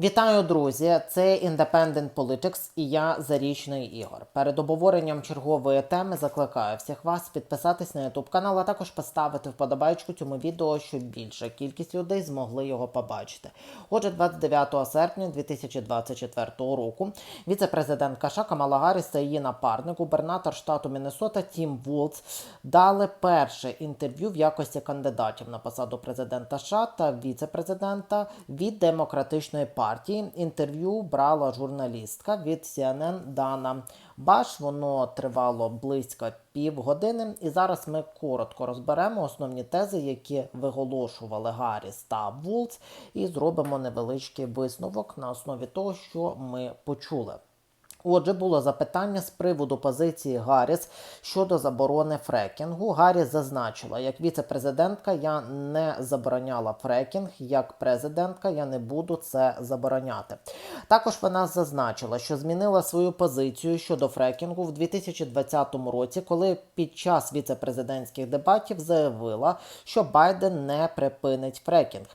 Вітаю, друзі! Це Independent Politics і я Зарічний Ігор. Перед обговоренням чергової теми закликаю всіх вас підписатись на YouTube канал, а також поставити вподобайку цьому відео, щоб більша кількість людей змогли його побачити. Отже, 29 серпня 2024 року віце-президент США Камала Гарріс та її напарник, губернатор штату Міннесота Тім Вулц дали перше інтерв'ю в якості кандидатів на посаду президента США та віце-президента від демократичної партії. Інтерв'ю брала журналістка від CNN Дана Баш. Воно тривало близько півгодини. І зараз ми коротко розберемо основні тези, які виголошували Гарріс та Вулц, і зробимо невеличкий висновок на основі того, що ми почули. Отже, було запитання з приводу позиції Гарріс щодо заборони фрекінгу. Гарріс зазначила, як віце-президентка я не забороняла фрекінг, як президентка я не буду це забороняти. Також вона зазначила, що змінила свою позицію щодо фрекінгу в 2020 році, коли під час віце-президентських дебатів заявила, що Байден не припинить фрекінг.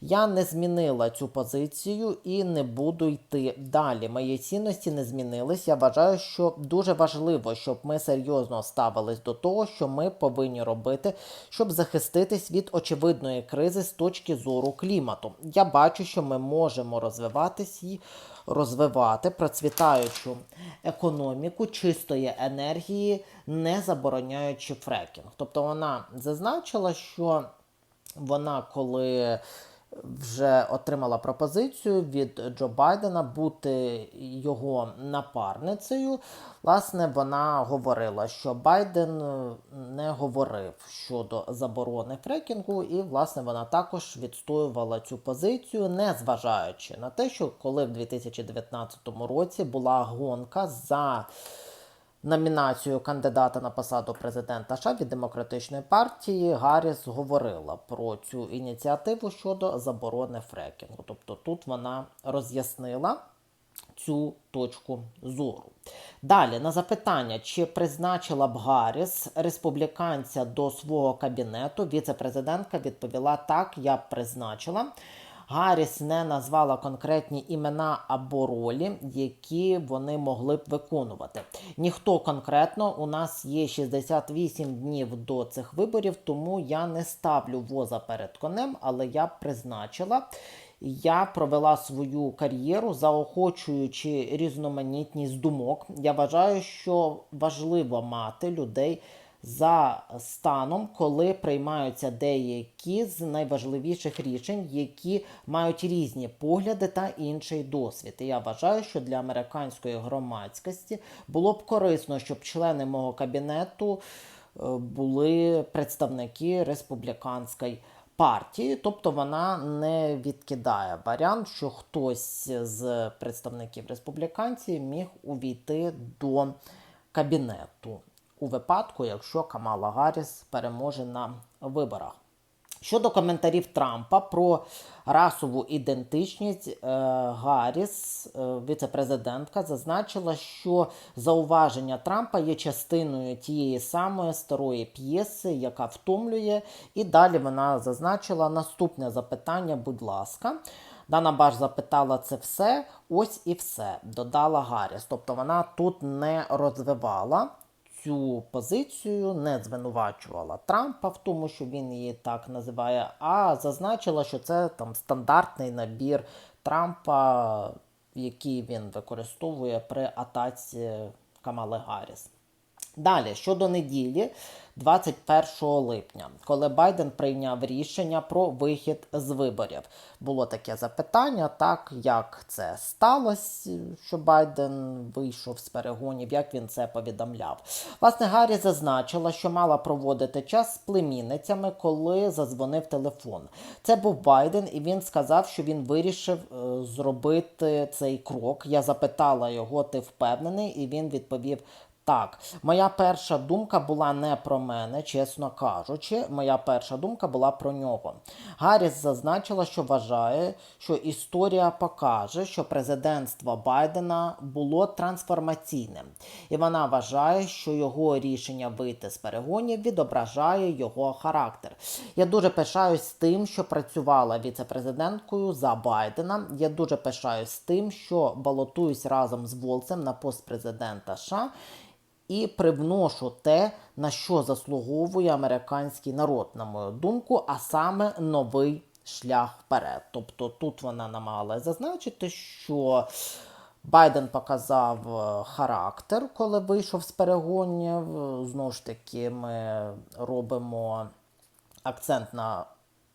Я не змінила цю позицію і не буду йти далі. Мої цінності не змінились. Я вважаю, що дуже важливо, щоб ми серйозно ставились до того, що ми повинні робити, щоб захиститись від очевидної кризи з точки зору клімату. Я бачу, що ми можемо розвиватись і розвивати процвітаючу економіку чистої енергії, не забороняючи фрекінг. Тобто вона зазначила, що вона коли вже отримала пропозицію від Джо Байдена бути його напарницею. Власне, вона говорила, що Байден не говорив щодо заборони фрекінгу, і власне вона також відстоювала цю позицію, не зважаючи на те, що коли в 2019 році була гонка за номінацію кандидата на посаду президента США від демократичної партії Гарріс говорила про цю ініціативу щодо заборони фрекінгу. Тобто тут вона роз'яснила цю точку зору. Далі на запитання, чи призначила б Гарріс республіканця до свого кабінету, віце-президентка відповіла так, я б призначила. Гарріс не назвала конкретні імена або ролі, які вони могли б виконувати. Ніхто конкретно у нас є 68 днів до цих виборів, тому я не ставлю воза перед конем, але я призначила. Я провела свою кар'єру, заохочуючи різноманітність думок. Я вважаю, що важливо мати людей за станом, коли приймаються деякі з найважливіших рішень, які мають різні погляди та інший досвід. І я вважаю, що для американської громадськості було б корисно, щоб члени мого кабінету е, були представники республіканської. Партії, тобто вона не відкидає варіант, що хтось з представників республіканців міг увійти до кабінету у випадку, якщо Камала Гарріс переможе на виборах. Щодо коментарів Трампа про расову ідентичність, е, Гарріс, е, віце-президентка, зазначила, що зауваження Трампа є частиною тієї самої старої п'єси, яка втомлює. І далі вона зазначила наступне запитання, будь ласка. Дана Баш запитала це все, ось і все, додала Гарріс. Тобто вона тут не розвивала цю позицію, не звинувачувала Трампа в тому, що він її так називає, а зазначила, що це там стандартний набір Трампа, який він використовує при атаці Камали Гарріс. Далі, щодо неділі, 21 липня, коли Байден прийняв рішення про вихід з виборів, було таке запитання, так як це сталося, що Байден вийшов з перегонів, як він це повідомляв. Власне, Гаррі зазначила, що мала проводити час з племінницями, коли зазвонив телефон. Це був Байден, і він сказав, що він вирішив е, зробити цей крок. Я запитала його, ти впевнений? І він відповів. Так, моя перша думка була не про мене, чесно кажучи. Моя перша думка була про нього. Гарріс зазначила, що вважає, що історія покаже, що президентство Байдена було трансформаційним, і вона вважає, що його рішення вийти з перегонів відображає його характер. Я дуже пишаюсь тим, що працювала віце-президенткою за Байдена. Я дуже пишаюсь тим, що балотуюсь разом з Волцем на пост президента США і привношу те, на що заслуговує американський народ, на мою думку, а саме новий шлях вперед. Тобто тут вона намагалася зазначити, що Байден показав е, характер, коли вийшов з перегонів. Знову ж таки, ми робимо акцент на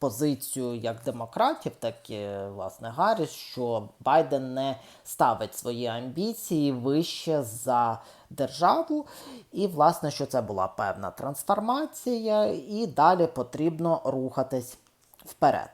позицію як демократів, так і власне Гарріс, що Байден не ставить свої амбіції вище за державу, і власне, що це була певна трансформація, і далі потрібно рухатись вперед.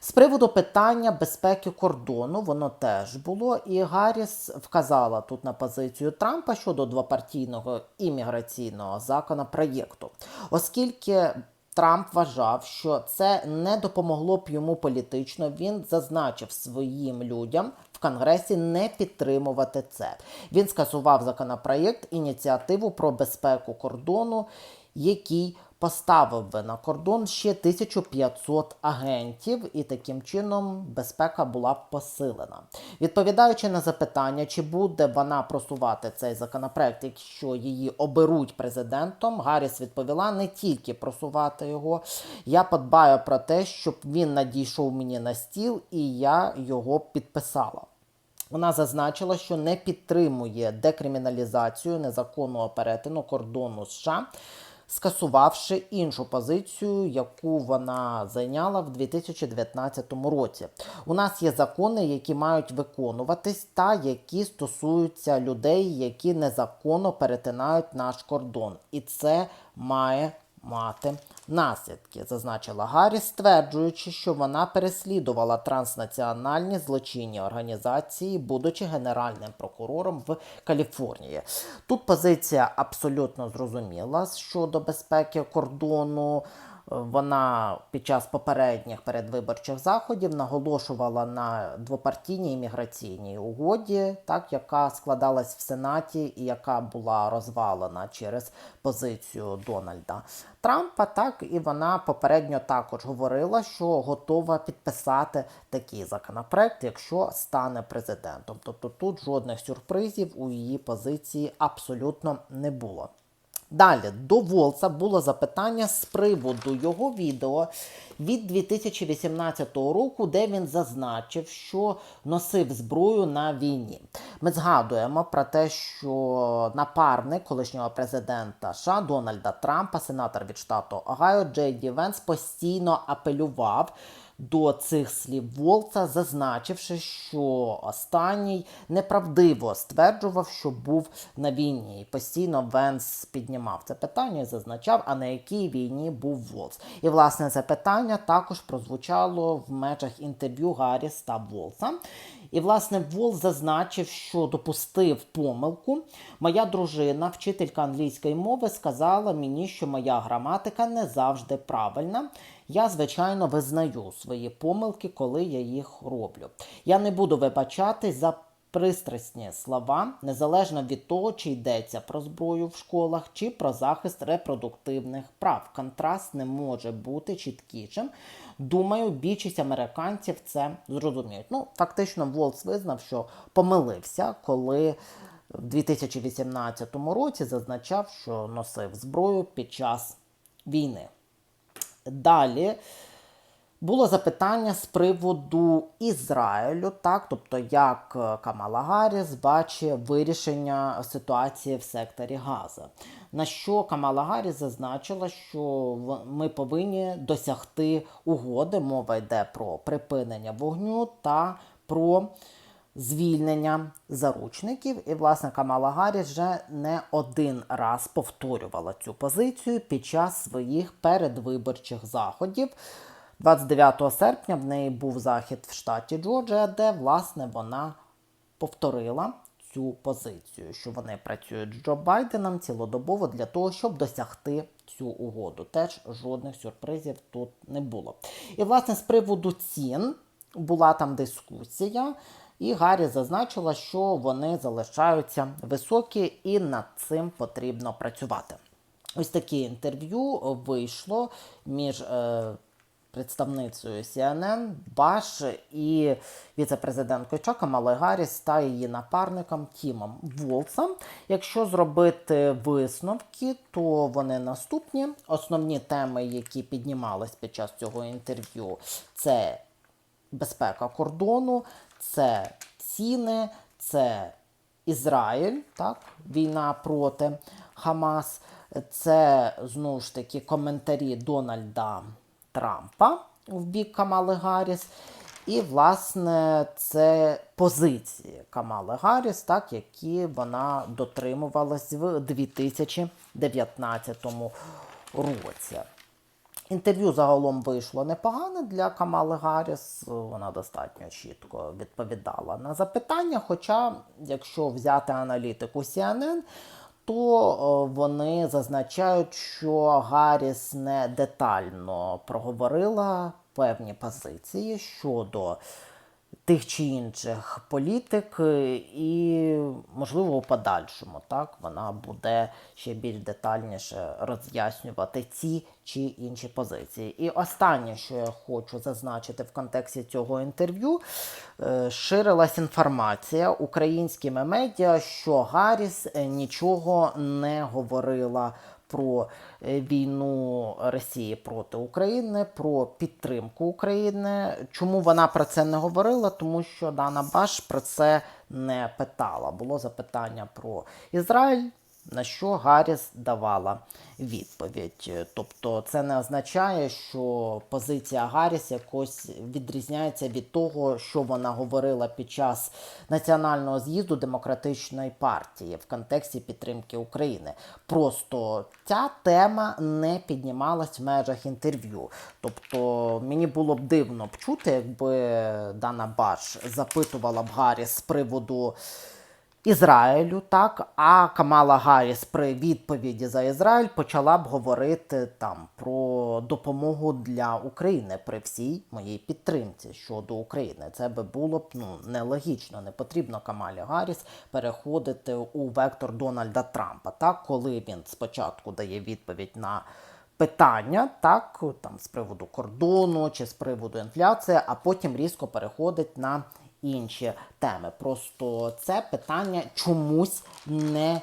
З приводу питання безпеки кордону, воно теж було, і Гарріс вказала тут на позицію Трампа щодо двопартійного імміграційного законопроєкту, оскільки Трамп вважав, що це не допомогло б йому політично. Він зазначив своїм людям в Конгресі не підтримувати це. Він скасував законопроєкт ініціативу про безпеку кордону, який поставив би на кордон ще 1500 агентів, і таким чином безпека була б посилена. Відповідаючи на запитання, чи буде вона просувати цей законопроект, якщо її оберуть президентом, Гарріс відповіла не тільки просувати його. Я подбаю про те, щоб він надійшов мені на стіл, і я його підписала. Вона зазначила, що не підтримує декриміналізацію незаконного перетину кордону США скасувавши іншу позицію, яку вона зайняла в 2019 році. У нас є закони, які мають виконуватись, та які стосуються людей, які незаконно перетинають наш кордон, і це має мати наслідки, зазначила Гарріс, стверджуючи, що вона переслідувала транснаціональні злочинні організації, будучи генеральним прокурором в Каліфорнії. Тут позиція абсолютно зрозуміла щодо безпеки кордону. Вона під час попередніх передвиборчих заходів наголошувала на двопартійній імміграційній угоді, так яка складалась в Сенаті і яка була розвалена через позицію Дональда Трампа. Так і вона попередньо також говорила, що готова підписати такий законопроект, якщо стане президентом. Тобто тут жодних сюрпризів у її позиції абсолютно не було. Далі до Волца було запитання з приводу його відео від 2018 року, де він зазначив, що носив зброю на війні. Ми згадуємо про те, що напарник колишнього президента США Дональда Трампа, сенатор від штату Огайо Джей Ді Венс, постійно апелював до цих слів Волца, зазначивши, що останній неправдиво стверджував, що був на війні. І постійно Венс піднімав це питання і зазначав, а на якій війні був Волц. І власне це питання також прозвучало в межах інтерв'ю Гарріс та Волца. І, власне, Вол зазначив, що допустив помилку. Моя дружина, вчителька англійської мови, сказала мені, що моя граматика не завжди правильна. Я, звичайно, визнаю свої помилки, коли я їх роблю. Я не буду вибачати за пристрасні слова, незалежно від того, чи йдеться про зброю в школах, чи про захист репродуктивних прав. Контраст не може бути чіткішим. Думаю, більшість американців це зрозуміють. Ну, фактично, Волц визнав, що помилився, коли в 2018 році зазначав, що носив зброю під час війни. Далі було запитання з приводу Ізраїлю, так, тобто як Камала Гарріс бачить вирішення ситуації в секторі Газа. На що Камала Гарріс зазначила, що ми повинні досягти угоди. Мова йде про припинення вогню та про звільнення заручників. І, власне, Камала Гарріс вже не один раз повторювала цю позицію під час своїх передвиборчих заходів. 29 серпня в неї був захід в штаті Джорджія, де власне вона повторила цю позицію, що вони працюють з Джо Байденом цілодобово для того, щоб досягти цю угоду. Теж жодних сюрпризів тут не було. І власне з приводу цін була там дискусія. І Гаррі зазначила, що вони залишаються високі, і над цим потрібно працювати. Ось таке інтерв'ю вийшло між е, представницею CNN, Баш і віце-президенткою Чака Камалою Гарріс та її напарником Тімом Волсом. Якщо зробити висновки, то вони наступні. Основні теми, які піднімались під час цього інтерв'ю, це безпека кордону, це ціни, це Ізраїль, так, війна проти Хамас. Це знову ж таки коментарі Дональда Трампа в бік Камали Гарріс. І, власне, це позиції Камали Гарріс, так, які вона дотримувалась в 2019 році. Інтерв'ю загалом вийшло непогане для Камали Гарріс. Вона достатньо чітко відповідала на запитання. Хоча, якщо взяти аналітику CNN, то е, вони зазначають, що Гарріс не детально проговорила певні позиції щодо тих чи інших політик, е, і, можливо, у подальшому так вона буде ще більш детальніше роз'яснювати ці чи інші позиції. І останнє, що я хочу зазначити в контексті цього інтерв'ю, е, ширилась інформація українськими медіа, що Гарріс е, нічого не говорила про е, війну Росії проти України, про підтримку України. Чому вона про це не говорила? Тому що Дана Баш про це не питала. Було запитання про Ізраїль. На що Гарріс давала відповідь. Тобто це не означає, що позиція Гарріс якось відрізняється від того, що вона говорила під час національного з'їзду демократичної партії в контексті підтримки України. Просто ця тема не піднімалась в межах інтерв'ю. Тобто мені було б дивно б чути, якби Дана Баш запитувала б Гарріс з приводу. Ізраїлю, так, а Камала Гарріс при відповіді за Ізраїль почала б говорити там про допомогу для України при всій моїй підтримці щодо України. Це би було б ну нелогічно. Не потрібно Камалі Гарріс переходити у вектор Дональда Трампа, так, коли він спочатку дає відповідь на питання, так, там з приводу кордону чи з приводу інфляції, а потім різко переходить на інші теми. Просто це питання чомусь не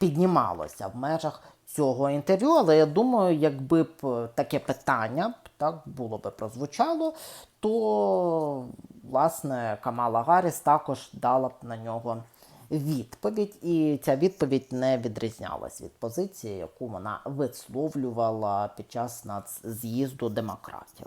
піднімалося в межах цього інтерв'ю. Але я думаю, якби б таке питання так було би прозвучало, то власне Камала Гарріс також дала б на нього відповідь, і ця відповідь не відрізнялась від позиції, яку вона висловлювала під час нацз'їзду демократів.